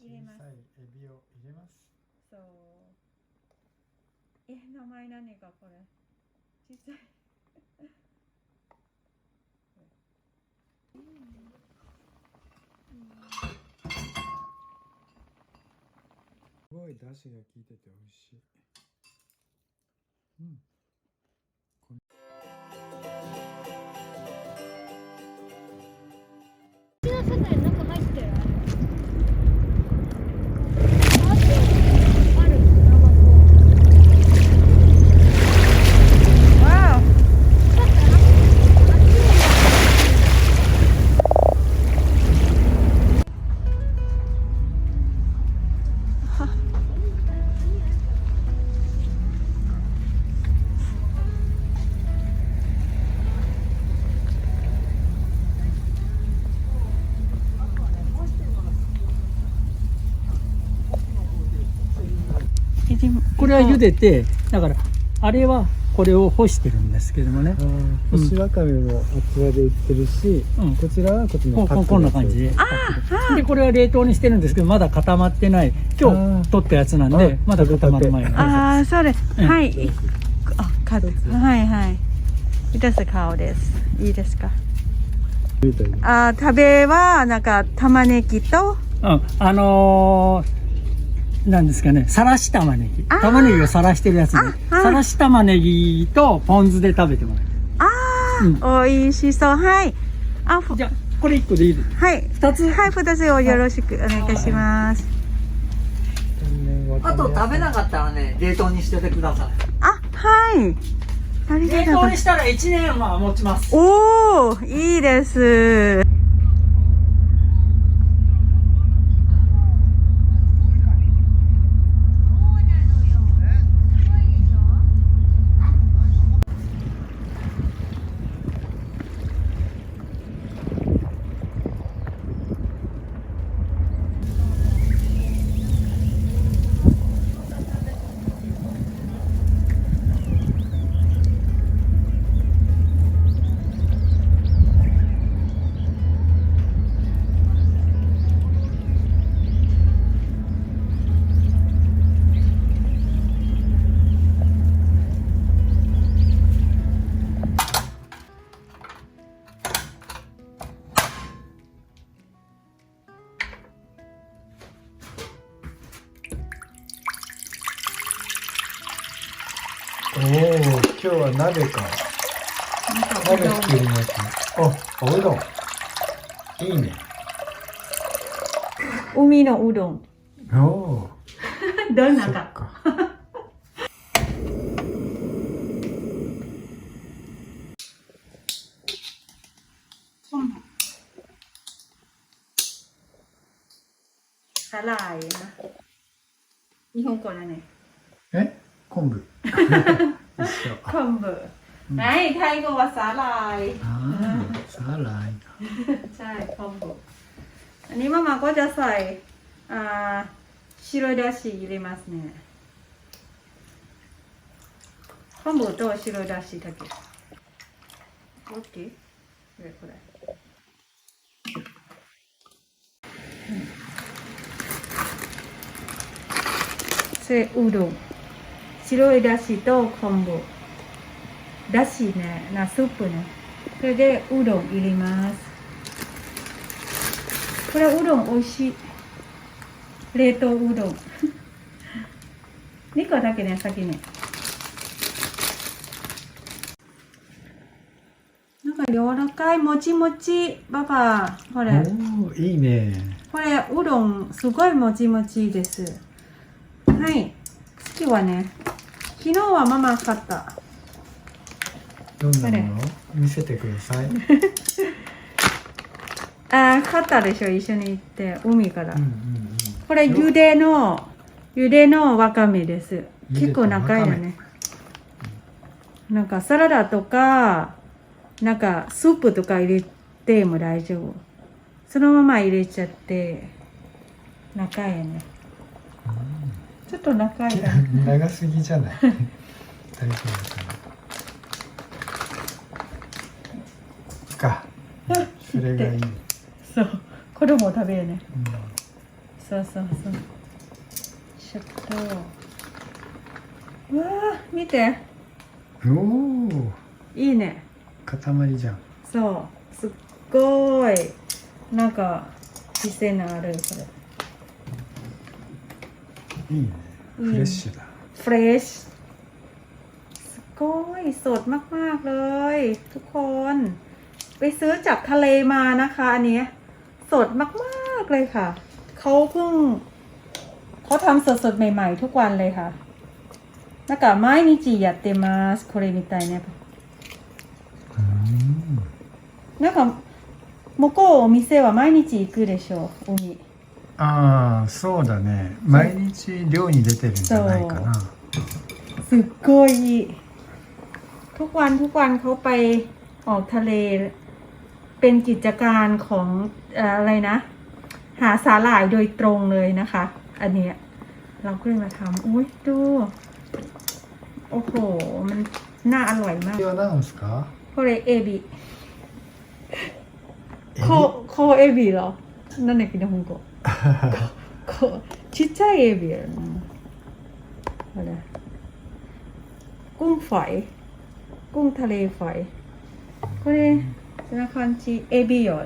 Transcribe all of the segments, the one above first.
入れます。小さいエビを入れます。そう。え名前何かこれ？小さい。すごい出汁が効いてて美味しい。うん。中に中入れは茹でてだからあれはこれを干してるんですけどもね。干しわかめもあちらで売ってるし、うん。こちらはこっちのパックこんな感じ。ででこれは冷凍にしてるんですけどまだ固まってない今日取ったやつなんあでまだ固まる前の。ああそれ。うん。はい。あかはいはい。一つ顔です。いいですか？あー食べはなんか玉ねぎと？うん。あのーなんですかねさらし玉ねぎ。玉ねぎをさらしてるやつね。あはいさらし玉ねぎとポン酢で食べてもらああ、美味しそう。はい。あじゃあこれ1個でいいです。はい。2つ。はい二つをよろしく。お願いします。あと食べなかったらね冷凍にしててください。あはい。冷凍にしたら1年は持ちます。おおいいです日は鍋か。鍋作ります。ねあおうどん。いいね。海のうどん。おお どんなか。か。辛いな。日本語だね。え？昆布 一緒昆布はいタイ語はサライああサライ ใช่คอมโบอันนี้มามาก็จะใส่อ่าชิโรดาชิ入れますね昆布と白だしだけ OK これこれそれうどん白いだしと昆布 だしねなスープね。それでうどん入れます。これうどん美味しい。冷凍うどん。2個だけね先ねなんか柔らかいもちもち。パパこれ。おおいいね。これうどんすごいもちもちです。はい。次はね。昨日はママ買ったどんなもの？見せてください。あー買ったでしょ？一緒に行って海から、うんうんこれ茹での茹でのわかめです。結構長いよね。なんかサラダとかなんかスープとか入れても大丈夫。そのまま入れちゃって長いよね。ちょっと長い 長すぎじゃない？大丈夫かな？かそれがいい、そう子供食べるねうん そうそうそうちょっとうわー見ておおいいね塊じゃんそうすっごいなんか癖のあるこれいいねうんフレッシュだ เฟรชสกอยสดมาก ๆ เลย ทุกคน ไปซื้อจากทะเลมานะคะ อันเนี้ยสดมาก ๆ เลยค่ะ เขาเพิ่งเขาทำสด ๆ ใหม่ ๆ ทุกวันเลยค่ะなんか毎日やってますこれみたいねうんなんか向こうお店は毎日行くでしょう海ああそうだね毎日漁に出てるんじゃないかな สุดโกยทุกวันทุกวันเขาไปออกทะเล เป็นกิจการของเอ่ออะไรนะ หาสาหร่ายโดยตรงเลยนะคะ อันเนี้ยเราก็เลยมาทำอุ้ยดู โอ้โห มันน่าอร่อยมาก これは何ですか โคเรเอบิ エビโคโคเอบิเหรอ นั่นไหนกินฮงโกะโคชิดใจเอบิอะอะไรกุ้งฝอย กุ้งทะเลฝอยこれ そんな感じエビを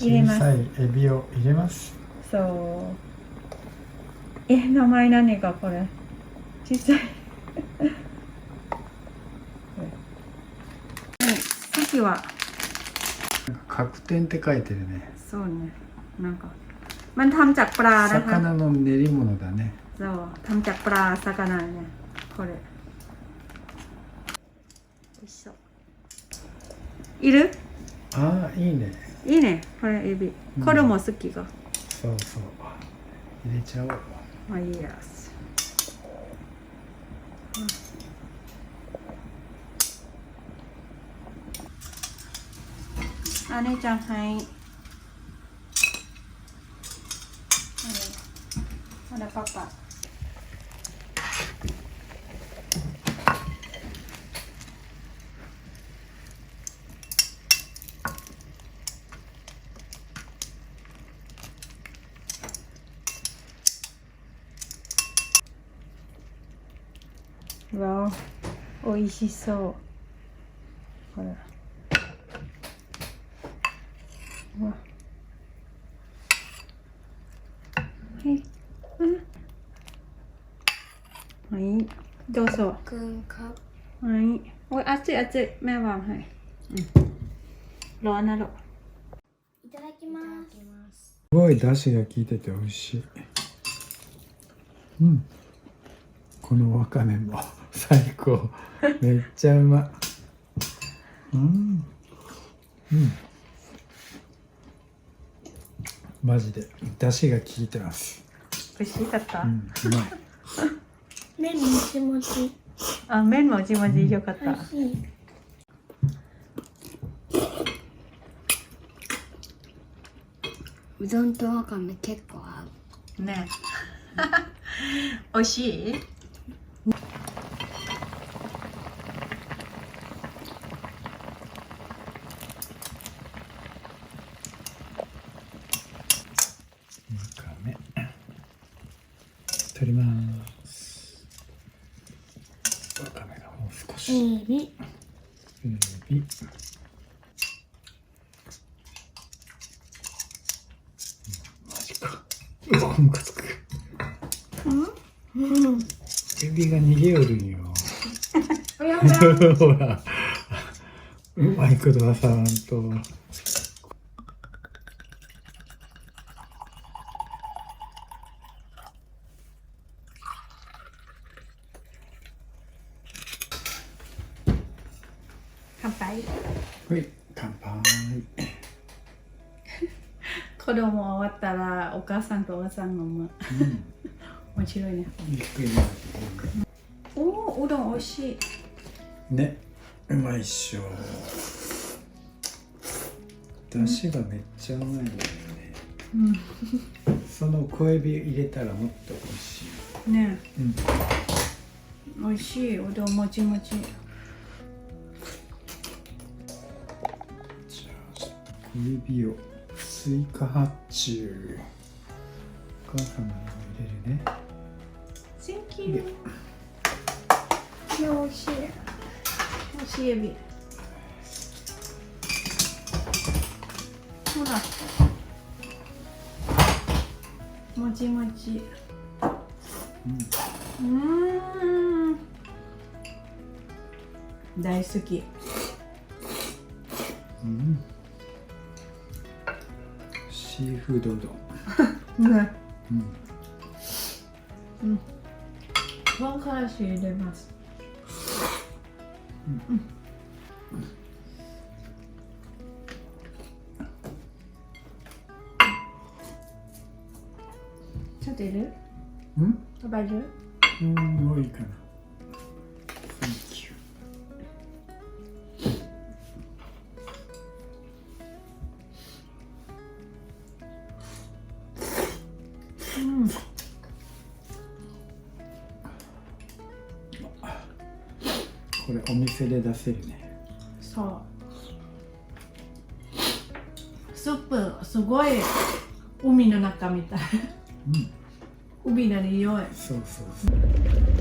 入れます小さいエビを入れますそうえ名前何かこれ小さい席はなんか角点って書いてるね そうねなんかมันทำจากปลานะคะ 魚の練り物だねそうทำจากปลา魚ねこれ いる？ああいいね。いいねこれエビ。うん。これも好きが、そうそう。入れちゃおう。まあいいや。すあ姉ちゃんはい。あれパパわお美味しそう。ほら。わ。はい。うん。はい。どうぞ。はい。おい熱い熱い。目ははい、ロアナロいただきます。すごいだしが効いてて美味しい。うん。このわかめも。最高。めっちゃうま。うん。うん。マジで。出汁が効いてます。美味しかった、うんうまい。麺もちもちあ麺もちもちよかった、美味しい。うどんとわかめ結構合う。ね。美味しい？取ります。わかめがもう少し。エビ。エビ。マジか。うわムカつく。エビが逃げよるんよ。ほら。うまいことはさんとお母さんとおばさん飲むうん。面白いね。ゆっくりなおおうどん美味しい。ねうまいっしょ。出汁がめっちゃうまいんだよね。うん。その小エビ入れたらもっと美味しい。ね。うん。美味しいうどんもちもち。じゃあ小エビを追加発注母様にも入れるね。Thank you よし干しエビ。ほら。もちもち。うん。大好き。うん。シーフード うどんねうん唐辛子入れますちょっといるうん食べるうんもういいかなうん。これお店で出せるね。そう。スープすごい海の中みたい。うん。海の匂い。そうそうそう